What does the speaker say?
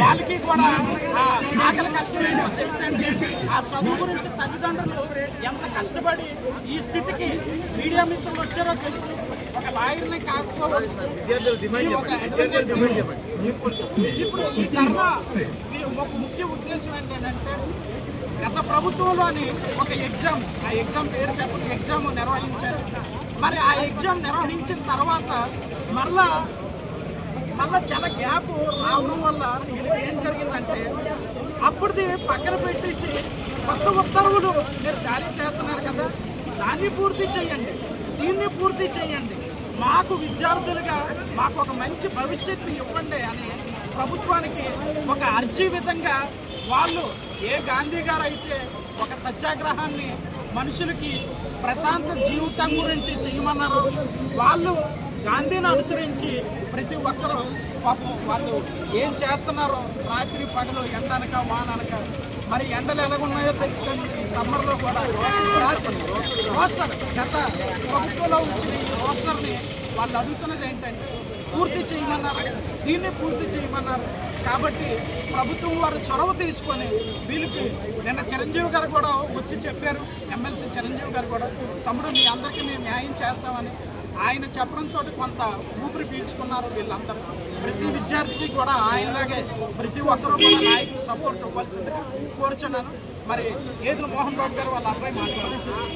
వాళ్ళకి కూడా ఆకలి కష్టం ఏంటో తెలుసండి. ఆ చదువు గురించి తల్లిదండ్రులు ఎంత కష్టపడి ఈ స్థితికి మీడియా మిత్రులు వచ్చారో తెలుసు. ఒక లాయర్ని కాకపోవచ్చు ఒక ఇప్పుడు ఈ ధర్మ ఒక ముఖ్య ఉద్దేశం ఏంటంటే గత ప్రభుత్వంలోని ఒక ఎగ్జామ్ ఆ ఎగ్జామ్ పేరు చెప్పని ఎగ్జామ్ నిర్వహించారు. మరి ఆ ఎగ్జామ్ నిర్వహించిన తర్వాత మరలా మళ్ళీ చాలా గ్యాప్ రావడం వల్ల వీళ్ళకి ఏం జరిగిందంటే అప్పుడుది పక్కన పెట్టేసి కొత్త ఉత్తర్వులు మీరు జారీ చేస్తున్నారు కదా దాన్ని పూర్తి చేయండి. దీన్ని పూర్తి చేయండి. మాకు విద్యార్థులుగా మాకు ఒక మంచి భవిష్యత్తు ఇవ్వండి అని ప్రభుత్వానికి ఒక అర్జీ విధంగా వాళ్ళు ఏ గాంధీ గారు అయితే ఒక సత్యాగ్రహాన్ని మనుషులకి ప్రశాంత జీవితం గురించి చేయమన్నారు వాళ్ళు గాంధీని అనుసరించి ప్రతి ఒక్కరూ పాపం వాళ్ళు ఏం చేస్తున్నారో రాత్రి పగలు ఎండనక వాననక మరి ఎండలు ఎలాగున్నాయో తెలుసుకోండి ఈ సమ్మర్లో కూడా రాత్రి రోస్టర్ గత ప్రభుత్వంలో వచ్చిన ఈ రోస్టర్ని వాళ్ళు అడుగుతున్నది ఏంటంటే పూర్తి చేయమన్నారు. దీన్ని పూర్తి చేయమన్నారు. కాబట్టి ప్రభుత్వం వారు చొరవ తీసుకొని వీళ్ళకి నిన్న చిరంజీవి గారు కూడా వచ్చి చెప్పారు. ఎమ్మెల్సీ చిరంజీవి గారు కూడా తమ్ముడు మీ అందరికీ మేము న్యాయం చేస్తామని ఆయన చెప్పడంతో కొంత ఊపిరి పీల్చుకున్నారు వీళ్ళందరూ. ప్రతి విద్యార్థికి కూడా ఆయనలాగే ప్రతి ఒక్కరూ కూడా నాయకులు సపోర్ట్ ఇవ్వాల్సిందిగా కోరుచున్నాను. మరి ఏదో మోహన్ బాబు గారు వాళ్ళ అబ్బాయి మాట్లాడుతున్నారు